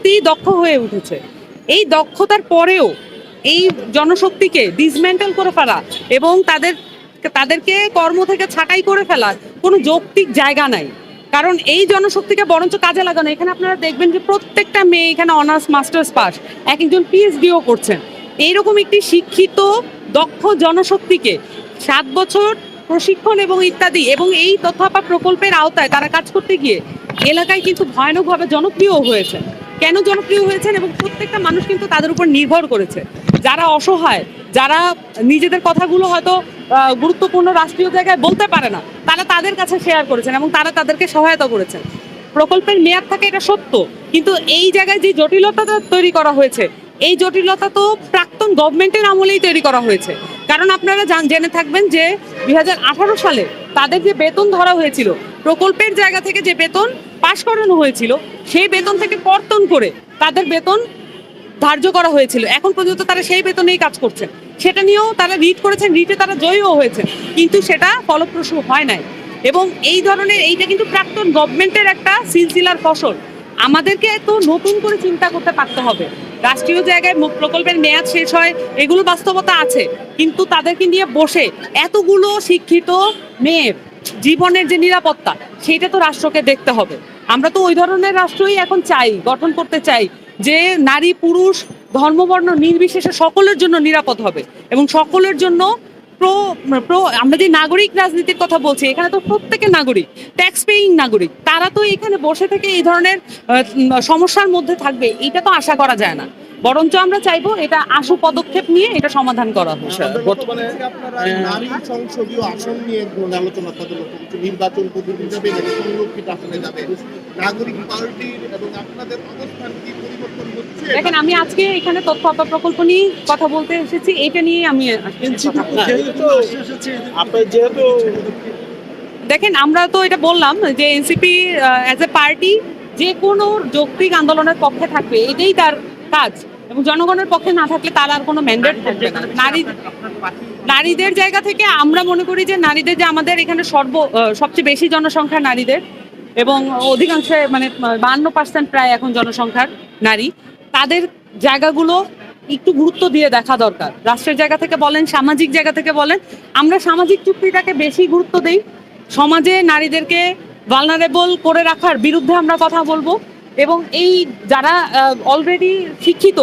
সত্যিই দক্ষ হয়ে উঠেছে। এই দক্ষতার পরেও এই জনশক্তিকে ডিসমেন্টাল করে ফেলা এবং তাদের তাদেরকে কর্ম থেকে ছাঁটাই করে ফেলার কোনো যৌক্তিক জায়গা নাই। কারণ এই জনশক্তিকে বরঞ্চ কাজে লাগানো। এখানে আপনারা দেখবেন যে প্রত্যেকটা মেয়ে এখানে অনার্স, মাস্টার্স পাস, এক একজন পিএইচডিও করছেন। এইরকম একটি শিক্ষিত, দক্ষ জনশক্তিকে সাত বছর প্রশিক্ষণ এবং ইত্যাদি এবং এই তথ্যাপা প্রকল্পের আওতায় তারা কাজ করতে গিয়ে এলাকায় কিন্তু ভয়ানকভাবে জনপ্রিয় হয়েছে কেন জনপ্রিয় হয়েছেন এবং প্রত্যেকটা মানুষ কিন্তু তাদের উপর নির্ভর করেছে। যারা অসহায়, যারা নিজেদের কথাগুলো হয়তো গুরুত্বপূর্ণ রাষ্ট্রীয় জায়গায় বলতে পারে না, তারা তাদের কাছে শেয়ার করেছেন এবং তারা তাদেরকে সহায়তা করেছেন। প্রকল্পের মেয়াদ থাকে এটা সত্য, কিন্তু এই জায়গায় যে জটিলতাটা তৈরি করা হয়েছে, এই জটিলতা তো প্রাক্তন গভর্নমেন্টের আমলেই তৈরি করা হয়েছে। কারণ আপনারা জান, জেনে থাকবেন যে দুই হাজার আঠারো সালে তাদের যে বেতন ধরা হয়েছিল, প্রকল্পের জায়গা থেকে যে বেতন পাশ করানো হয়েছিল, সেই বেতন থেকে কর্তন করে তাদের বেতন ধার্য করা হয়েছিল। এখন পর্যন্ত তারা সেই বেতনেই কাজ করছেন সেটা নিয়েও তারা রিট করেছেন, রিটে তারা জয়ীও হয়েছে কিন্তু সেটা ফলপ্রসূ হয় নাই। এবং এই ধরনের, এইটা কিন্তু প্রাক্তন গভর্নমেন্টের একটা সিলসিলার ফসল। আমাদেরকে তো নতুন করে চিন্তা করতে পারতে হবে। রাষ্ট্রীয় জায়গায় প্রকল্পের মেয়াদ শেষ হয়, এগুলো বাস্তবতা আছে, কিন্তু তাদেরকে নিয়ে বসে এতগুলো শিক্ষিত মেয়ের জীবনের যে নিরাপত্তা, সেটা তো রাষ্ট্রকে দেখতে হবে। আমরা তো ওই ধরনের রাষ্ট্রই এখন চাই, গঠন করতে চাই যে নারী, পুরুষ, ধর্মবর্ণ, নির্বিশেষে সকলের জন্য নিরাপদ হবে এবং সকলের জন্য প্রো প্রো, আমরা যে নাগরিক রাজনীতির কথা বলছি, এখানে তো প্রত্যেকে নাগরিক ট্যাক্স পেইং নাগরিক, তারা তো এখানে বসে থেকে এই ধরনের সমস্যার মধ্যে থাকবে, এটা তো আশা করা যায় না। বরঞ্চ আমরা চাইব এটা আশু পদক্ষেপ নিয়ে এটা সমাধান করা হোক। হচ্ছে? দেখেন আমি আজকে এখানে তথ্য প্রকল্প নিয়ে কথা বলতে এসেছি এটা নিয়ে আমি। আপনার যেহেতু দেখেন আমরা তো এটা বললাম যে এনসিপি অ্যাজ এ পার্টি যে কোনো যৌক্তিক আন্দোলনের পক্ষে থাকবে এটাই তার কাজ। এবং জনগণের পক্ষে না থাকলে তার আর কোনো ম্যান্ডেট থাকবে না। নারী নারীদের জায়গা থেকে আমরা মনে করি যে নারীদের যে আমাদের এখানে সর্ব সবচেয়ে বেশি জনসংখ্যা নারীদের এবং অধিকাংশে মানে বান্ন পার্সেন্ট প্রায় এখন জনসংখ্যার নারী। তাদের জায়গাগুলো একটু গুরুত্ব দিয়ে দেখা দরকার। রাষ্ট্রের জায়গা থেকে বলেন সামাজিক জায়গা থেকে বলেন আমরা সামাজিক চুক্তিটাকে বেশি গুরুত্ব দেই। সমাজে নারীদেরকে ভালনারেবল করে রাখার বিরুদ্ধে আমরা কথা বলব। এবং এই যারা অলরেডি শিক্ষিত